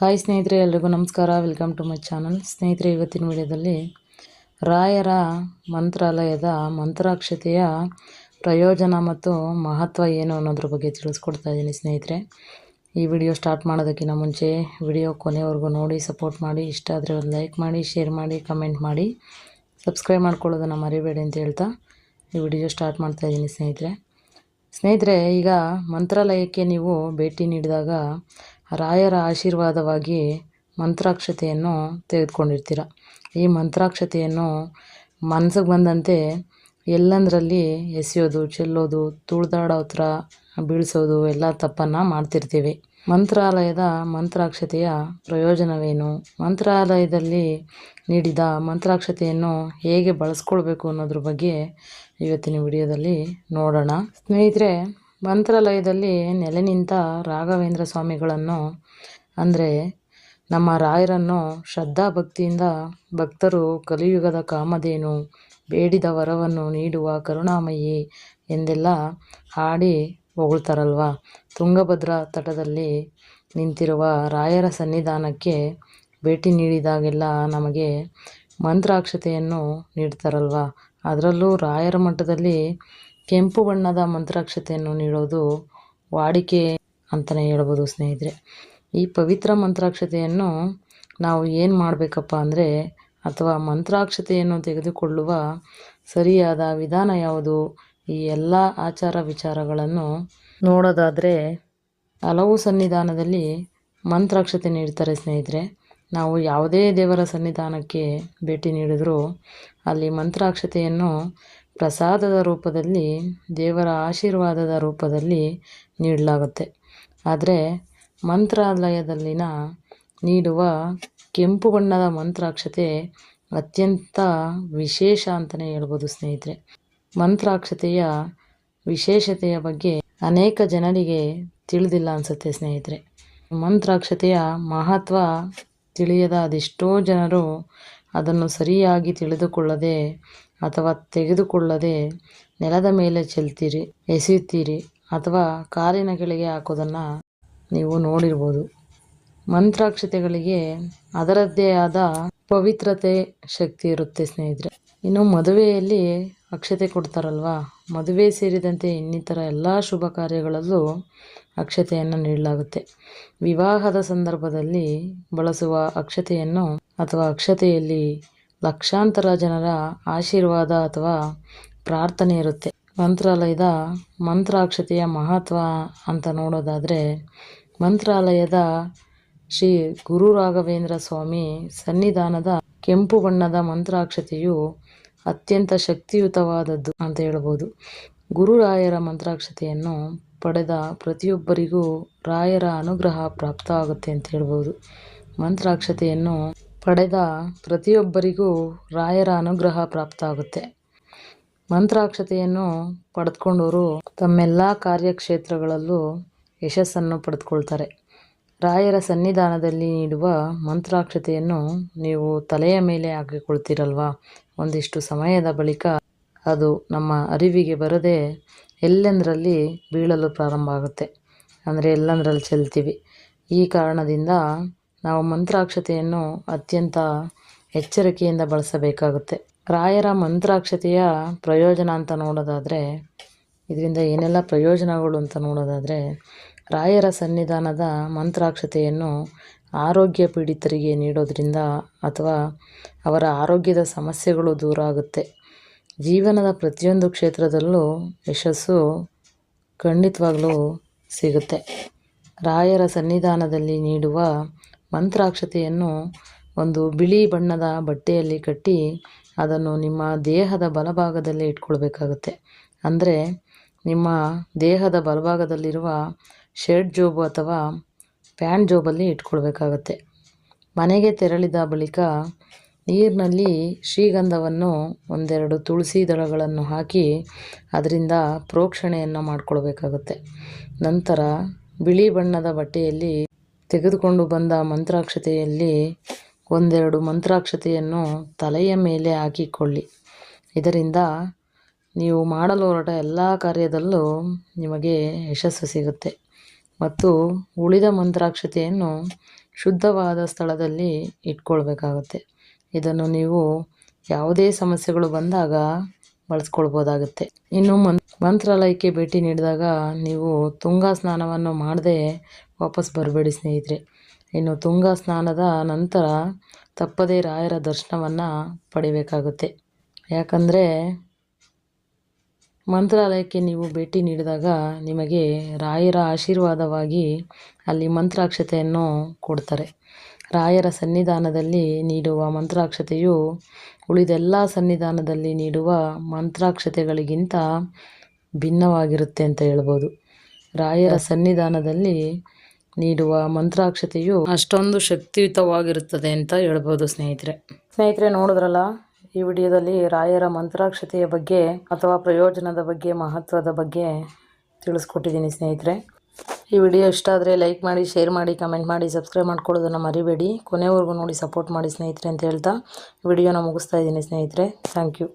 Hi ಸ್ನೇಹಿತರೆ, ಎಲ್ರಿಗೂ ನಮಸ್ಕಾರ. ವೆಲ್ಕಮ್ ಟು ಮೈ ಚಾನಲ್ ಸ್ನೇಹಿತರೆ, ಇವತ್ತಿನ ವಿಡಿಯೋದಲ್ಲಿ ರಾಯರ ಮಂತ್ರಾಲಯದ ಮಂತ್ರಾಕ್ಷತೆಯ ಪ್ರಯೋಜನ ಮತ್ತು ಮಹತ್ವ ಏನು ಅನ್ನೋದ್ರ ಬಗ್ಗೆ ತಿಳಿಸ್ಕೊಡ್ತಾ ಇದ್ದೀನಿ ಸ್ನೇಹಿತರೆ. ಈ ವಿಡಿಯೋ ಸ್ಟಾರ್ಟ್ ಮಾಡೋದಕ್ಕಿಂತ ಮುಂಚೆ ವಿಡಿಯೋ ಕೊನೆವರೆಗೂ ನೋಡಿ ಸಪೋರ್ಟ್ ಮಾಡಿ. ಇಷ್ಟ ಆದರೆ ಒಂದು ಲೈಕ್ ಮಾಡಿ ಶೇರ್ ಮಾಡಿ ಕಮೆಂಟ್ ಮಾಡಿ. ಸಬ್ಸ್ಕ್ರೈಬ್ ಮಾಡ್ಕೊಳ್ಳೋದನ್ನು ಮರಿಬೇಡಿ ಅಂತ ಹೇಳ್ತಾ ಈ ವಿಡಿಯೋ ಸ್ಟಾರ್ಟ್ ಮಾಡ್ತಾ ಇದ್ದೀನಿ ಸ್ನೇಹಿತರೆ. ಸ್ನೇಹಿತರೆ, ಈಗ ಮಂತ್ರಾಲಯಕ್ಕೆ ನೀವು ಭೇಟಿ ನೀಡಿದಾಗ ರಾಯರ ಆಶೀರ್ವಾದವಾಗಿ ಮಂತ್ರಾಕ್ಷತೆಯನ್ನು ತೆಗೆದುಕೊಂಡಿರ್ತೀರ. ಈ ಮಂತ್ರಾಕ್ಷತೆಯನ್ನು ಮನಸ್ಸಿಗೆ ಬಂದಂತೆ ಎಲ್ಲಂದರಲ್ಲಿ ಎಸೆಯೋದು, ಚೆಲ್ಲೋದು, ತುಳಿದಾಡೋ ಹತ್ರ ಬೀಳಿಸೋದು ಎಲ್ಲ ತಪ್ಪನ್ನು ಮಾಡ್ತಿರ್ತೀವಿ. ಮಂತ್ರಾಲಯದ ಮಂತ್ರಾಕ್ಷತೆಯ ಪ್ರಯೋಜನವೇನು? ಮಂತ್ರಾಲಯದಲ್ಲಿ ನೀಡಿದ ಮಂತ್ರಾಕ್ಷತೆಯನ್ನು ಹೇಗೆ ಬಳಸ್ಕೊಳ್ಬೇಕು ಅನ್ನೋದ್ರ ಬಗ್ಗೆ ಇವತ್ತಿನ ವಿಡಿಯೋದಲ್ಲಿ ನೋಡೋಣ. ಸ್ನೇಹಿತರೆ ಮಂತ್ರಾಲಯದಲ್ಲಿ ನೆಲೆ ನಿಂತ ರಾಘವೇಂದ್ರ ಸ್ವಾಮಿಗಳನ್ನು, ಅಂದರೆ ನಮ್ಮ ರಾಯರನ್ನು ಶ್ರದ್ಧಾಭಕ್ತಿಯಿಂದ ಭಕ್ತರು ಕಲಿಯುಗದ ಕಾಮಧೇನು, ಬೇಡಿದ ವರವನ್ನು ನೀಡುವ ಕರುಣಾಮಯಿ ಎಂದೆಲ್ಲ ಹಾಡಿ ಹೊಗಳ್ತಾರಲ್ವ? ತುಂಗಭದ್ರಾ ತಟದಲ್ಲಿ ನಿಂತಿರುವ ರಾಯರ ಸನ್ನಿಧಾನಕ್ಕೆ ಭೇಟಿ ನೀಡಿದಾಗೆಲ್ಲ ನಮಗೆ ಮಂತ್ರಾಕ್ಷತೆಯನ್ನು ನೀಡ್ತಾರಲ್ವ? ಅದರಲ್ಲೂ ರಾಯರ ಮಠದಲ್ಲಿ ಕೆಂಪು ಬಣ್ಣದ ಮಂತ್ರಾಕ್ಷತೆಯನ್ನು ನೀಡೋದು ವಾಡಿಕೆ ಅಂತಲೇ ಹೇಳ್ಬೋದು ಸ್ನೇಹಿತರೆ. ಈ ಪವಿತ್ರ ಮಂತ್ರಾಕ್ಷತೆಯನ್ನು ನಾವು ಏನು ಮಾಡಬೇಕಪ್ಪ ಅಂದರೆ, ಅಥವಾ ಮಂತ್ರಾಕ್ಷತೆಯನ್ನು ತೆಗೆದುಕೊಳ್ಳುವ ಸರಿಯಾದ ವಿಧಾನ ಯಾವುದು? ಈ ಎಲ್ಲ ಆಚಾರ ವಿಚಾರಗಳನ್ನು ನೋಡೋದಾದರೆ, ಹಲವು ಸನ್ನಿಧಾನದಲ್ಲಿ ಮಂತ್ರಾಕ್ಷತೆ ನೀಡ್ತಾರೆ ಸ್ನೇಹಿತರೆ. ನಾವು ಯಾವುದೇ ದೇವರ ಸನ್ನಿಧಾನಕ್ಕೆ ಭೇಟಿ ನೀಡಿದರೂ ಅಲ್ಲಿ ಮಂತ್ರಾಕ್ಷತೆಯನ್ನು ಪ್ರಸಾದದ ರೂಪದಲ್ಲಿ, ದೇವರ ಆಶೀರ್ವಾದದ ರೂಪದಲ್ಲಿ ನೀಡಲಾಗುತ್ತೆ. ಆದರೆ, ಮಂತ್ರಾಲಯದಲ್ಲಿನ ನೀಡುವ ಕೆಂಪು ಬಣ್ಣದ ಮಂತ್ರಾಕ್ಷತೆ ಅತ್ಯಂತ ವಿಶೇಷ ಅಂತಲೇ ಹೇಳ್ಬೋದು ಸ್ನೇಹಿತರೆ. ಮಂತ್ರಾಕ್ಷತೆಯ ವಿಶೇಷತೆಯ ಬಗ್ಗೆ ಅನೇಕ ಜನರಿಗೆ ತಿಳಿದಿಲ್ಲ ಅನಿಸುತ್ತೆ ಸ್ನೇಹಿತರೆ. ಮಂತ್ರಾಕ್ಷತೆಯ ಮಹತ್ವ ತಿಳಿಯದ ಅದೆಷ್ಟೋ ಜನರು ಅದನ್ನು ಸರಿಯಾಗಿ ತಿಳಿದುಕೊಳ್ಳದೆ ಅಥವಾ ತೆಗೆದುಕೊಳ್ಳದೆ ನೆಲದ ಮೇಲೆ ಚೆಲ್ತೀರಿ, ಎಸೆಯುತ್ತೀರಿ ಅಥವಾ ಕಾಲಿನ ಕೆಳಗೆ ಹಾಕೋದನ್ನು ನೀವು ನೋಡಿರ್ಬೋದು. ಮಂತ್ರಾಕ್ಷತೆಗಳಿಗೆ ಅದರದ್ದೇ ಆದ ಪವಿತ್ರತೆ ಶಕ್ತಿ ಇರುತ್ತೆ ಸ್ನೇಹಿತರೆ. ಇನ್ನು ಮದುವೆಯಲ್ಲಿ ಅಕ್ಷತೆ ಕೊಡ್ತಾರಲ್ವಾ? ಮದುವೆ ಸೇರಿದಂತೆ ಇನ್ನಿತರ ಎಲ್ಲ ಶುಭ ಕಾರ್ಯಗಳಲ್ಲೂ ಅಕ್ಷತೆಯನ್ನು ನೀಡಲಾಗುತ್ತೆ. ವಿವಾಹದ ಸಂದರ್ಭದಲ್ಲಿ ಬಳಸುವ ಅಕ್ಷತೆಯನ್ನು ಅಥವಾ ಅಕ್ಷತೆಯಲ್ಲಿ ಲಕ್ಷಾಂತರ ಜನರ ಆಶೀರ್ವಾದ ಅಥವಾ ಪ್ರಾರ್ಥನೆ ಇರುತ್ತೆ. ಮಂತ್ರಾಲಯದ ಮಂತ್ರಾಕ್ಷತೆಯ ಮಹತ್ವ ಅಂತ ನೋಡೋದಾದರೆ, ಮಂತ್ರಾಲಯದ ಶ್ರೀ ಗುರು ರಾಘವೇಂದ್ರ ಸ್ವಾಮಿ ಸನ್ನಿಧಾನದ ಕೆಂಪು ಬಣ್ಣದ ಮಂತ್ರಾಕ್ಷತೆಯು ಅತ್ಯಂತ ಶಕ್ತಿಯುತವಾದದ್ದು ಅಂತ ಹೇಳ್ಬೋದು. ಗುರುರಾಯರ ಮಂತ್ರಾಕ್ಷತೆಯನ್ನು ಪಡೆದ ಪ್ರತಿಯೊಬ್ಬರಿಗೂ ರಾಯರ ಅನುಗ್ರಹ ಪ್ರಾಪ್ತ ಆಗುತ್ತೆ ಅಂತ ಹೇಳ್ಬೋದು. ಮಂತ್ರಾಕ್ಷತೆಯನ್ನು ಪಡೆದ ಪ್ರತಿಯೊಬ್ಬರಿಗೂ ರಾಯರ ಅನುಗ್ರಹ ಪ್ರಾಪ್ತ ಆಗುತ್ತೆ ಮಂತ್ರಾಕ್ಷತೆಯನ್ನು ಪಡೆದುಕೊಂಡವರು ತಮ್ಮೆಲ್ಲ ಕಾರ್ಯಕ್ಷೇತ್ರಗಳಲ್ಲೂ ಯಶಸ್ಸನ್ನು ಪಡೆದುಕೊಳ್ತಾರೆ. ರಾಯರ ಸನ್ನಿಧಾನದಲ್ಲಿ ನೀಡುವ ಮಂತ್ರಾಕ್ಷತೆಯನ್ನು ನೀವು ತಲೆಯ ಮೇಲೆ ಹಾಕಿಕೊಳ್ತೀರಲ್ವಾ? ಒಂದಿಷ್ಟು ಸಮಯದ ಬಳಿಕ ಅದು ನಮ್ಮ ಅರಿವಿಗೆ ಬರದೆ ಎಲ್ಲೆಂದರಲ್ಲಿ ಬೀಳಲು ಪ್ರಾರಂಭ ಆಗುತ್ತೆ. ಅಂದರೆ ಎಲ್ಲೆಂದರಲ್ಲಿ ಚೆಲ್ತೀವಿ. ಈ ಕಾರಣದಿಂದ ನಾವು ಮಂತ್ರಾಕ್ಷತೆಯನ್ನು ಅತ್ಯಂತ ಎಚ್ಚರಿಕೆಯಿಂದ ಬಳಸಬೇಕಾಗುತ್ತೆ. ರಾಯರ ಮಂತ್ರಾಕ್ಷತೆಯ ಪ್ರಯೋಜನ ಅಂತ ನೋಡೋದಾದರೆ, ಇದರಿಂದ ಏನೆಲ್ಲ ಪ್ರಯೋಜನಗಳು ಅಂತ ನೋಡೋದಾದರೆ ರಾಯರ ಸನ್ನಿಧಾನದ ಮಂತ್ರಾಕ್ಷತೆಯನ್ನು ಆರೋಗ್ಯ ಪೀಡಿತರಿಗೆ ನೀಡೋದರಿಂದ ಅಥವಾ ಅವರ ಆರೋಗ್ಯದ ಸಮಸ್ಯೆಗಳು ದೂರ ಆಗುತ್ತೆ ಜೀವನದ ಪ್ರತಿಯೊಂದು ಕ್ಷೇತ್ರದಲ್ಲೂ ಯಶಸ್ಸು ಖಂಡಿತವಾಗಲೂ ಸಿಗುತ್ತೆ. ರಾಯರ ಸನ್ನಿಧಾನದಲ್ಲಿ ನೀಡುವ ಮಂತ್ರಾಕ್ಷತೆಯನ್ನು ಒಂದು ಬಿಳಿ ಬಣ್ಣದ ಬಟ್ಟೆಯಲ್ಲಿ ಕಟ್ಟಿ ಅದನ್ನು ನಿಮ್ಮ ದೇಹದ ಬಲಭಾಗದಲ್ಲಿ ಇಟ್ಕೊಳ್ಬೇಕಾಗುತ್ತೆ. ಅಂದರೆ ನಿಮ್ಮ ದೇಹದ ಬಲಭಾಗದಲ್ಲಿರುವ ಶರ್ಟ್ ಜೋಬು ಅಥವಾ ಪ್ಯಾಂಟ್ ಜೋಬಲ್ಲಿ ಇಟ್ಕೊಳ್ಬೇಕಾಗತ್ತೆ ಮನೆಗೆ ತೆರಳಿದ ಬಳಿಕ ನೀರಿನಲ್ಲಿ ಶ್ರೀಗಂಧವನ್ನು ಒಂದೆರಡು ತುಳಸಿ ದಳಗಳನ್ನು ಹಾಕಿ ಅದರಿಂದ ಪ್ರೋಕ್ಷಣೆಯನ್ನು ಮಾಡಿಕೊಳ್ಬೇಕಾಗುತ್ತೆ ನಂತರ ಬಿಳಿ ಬಣ್ಣದ ಬಟ್ಟೆಯಲ್ಲಿ ತೆಗೆದುಕೊಂಡು ಬಂದ ಮಂತ್ರಾಕ್ಷತೆಯಲ್ಲಿ ಒಂದೆರಡು ಮಂತ್ರಾಕ್ಷತೆಯನ್ನು ತಲೆಯ ಮೇಲೆ ಹಾಕಿಕೊಳ್ಳಿ. ಇದರಿಂದ ನೀವು ಮಾಡಲು ಹೊರಟ ಎಲ್ಲ ಕಾರ್ಯದಲ್ಲೂ ನಿಮಗೆ ಯಶಸ್ಸು ಸಿಗುತ್ತೆ. ಮತ್ತು ಉಳಿದ ಮಂತ್ರಾಕ್ಷತೆಯನ್ನು ಶುದ್ಧವಾದ ಸ್ಥಳದಲ್ಲಿ ಇಟ್ಕೊಳ್ಬೇಕಾಗುತ್ತೆ. ಇದನ್ನು ನೀವು ಯಾವುದೇ ಸಮಸ್ಯೆಗಳು ಬಂದಾಗ ಬಳಸ್ಕೊಳ್ಬೋದಾಗುತ್ತೆ. ಇನ್ನು ಮನ್ ಮಂತ್ರಾಲಯಕ್ಕೆ ಭೇಟಿ ನೀಡಿದಾಗ ನೀವು ತುಂಗಾ ಸ್ನಾನವನ್ನು ಮಾಡದೆ ವಾಪಸ್ ಬರಬೇಡಿ ಸ್ನೇಹಿತರೆ. ಇನ್ನು ತುಂಗಾ ಸ್ನಾನದ ನಂತರ ತಪ್ಪದೇ ರಾಯರ ದರ್ಶನವನ್ನು ಪಡಿಬೇಕಾಗುತ್ತೆ. ಯಾಕಂದರೆ ಮಂತ್ರಾಲಯಕ್ಕೆ ನೀವು ಭೇಟಿ ನೀಡಿದಾಗ ನಿಮಗೆ ರಾಯರ ಆಶೀರ್ವಾದವಾಗಿ ಅಲ್ಲಿ ಮಂತ್ರಾಕ್ಷತೆಯನ್ನು ಕೊಡ್ತಾರೆ. ರಾಯರ ಸನ್ನಿಧಾನದಲ್ಲಿ ನೀಡುವ ಮಂತ್ರಾಕ್ಷತೆಯು ಉಳಿದೆಲ್ಲ ಸನ್ನಿಧಾನದಲ್ಲಿ ನೀಡುವ ಮಂತ್ರಾಕ್ಷತೆಗಳಿಗಿಂತ ಭಿನ್ನವಾಗಿರುತ್ತೆ ಅಂತ ಹೇಳ್ಬೋದು. ರಾಯರ ಸನ್ನಿಧಾನದಲ್ಲಿ ನೀಡುವ ಮಂತ್ರಾಕ್ಷತೆಯು ಅಷ್ಟೊಂದು ಶಕ್ತಿಯುತವಾಗಿರುತ್ತದೆ ಅಂತ ಹೇಳ್ಬೋದು ಸ್ನೇಹಿತರೆ. ಸ್ನೇಹಿತರೆ, ನೋಡಿದ್ರಲ್ಲ? ಈ ವಿಡಿಯೋದಲ್ಲಿ ರಾಯರ ಮಂತ್ರಾಕ್ಷತೆಯ ಬಗ್ಗೆ ಅಥವಾ ಪ್ರಯೋಜನದ ಬಗ್ಗೆ, ಮಹತ್ವದ ಬಗ್ಗೆ ತಿಳಿಸ್ಕೊಟ್ಟಿದ್ದೀನಿ ಸ್ನೇಹಿತರೆ. ಈ ವಿಡಿಯೋ ಇಷ್ಟ ಆದರೆ ಲೈಕ್ ಮಾಡಿ, ಶೇರ್ ಮಾಡಿ, ಕಮೆಂಟ್ ಮಾಡಿ, ಸಬ್ಸ್ಕ್ರೈಬ್ ಮಾಡ್ಕೊಳ್ಳೋದನ್ನು ಮರಿಬೇಡಿ. ಕೊನೆವರೆಗೂ ನೋಡಿ ಸಪೋರ್ಟ್ ಮಾಡಿ ಸ್ನೇಹಿತರೆ ಅಂತ ಹೇಳ್ತಾ ವಿಡಿಯೋನ ಮುಗಿಸ್ತಾ ಇದ್ದೀನಿ ಸ್ನೇಹಿತರೆ. Thank you.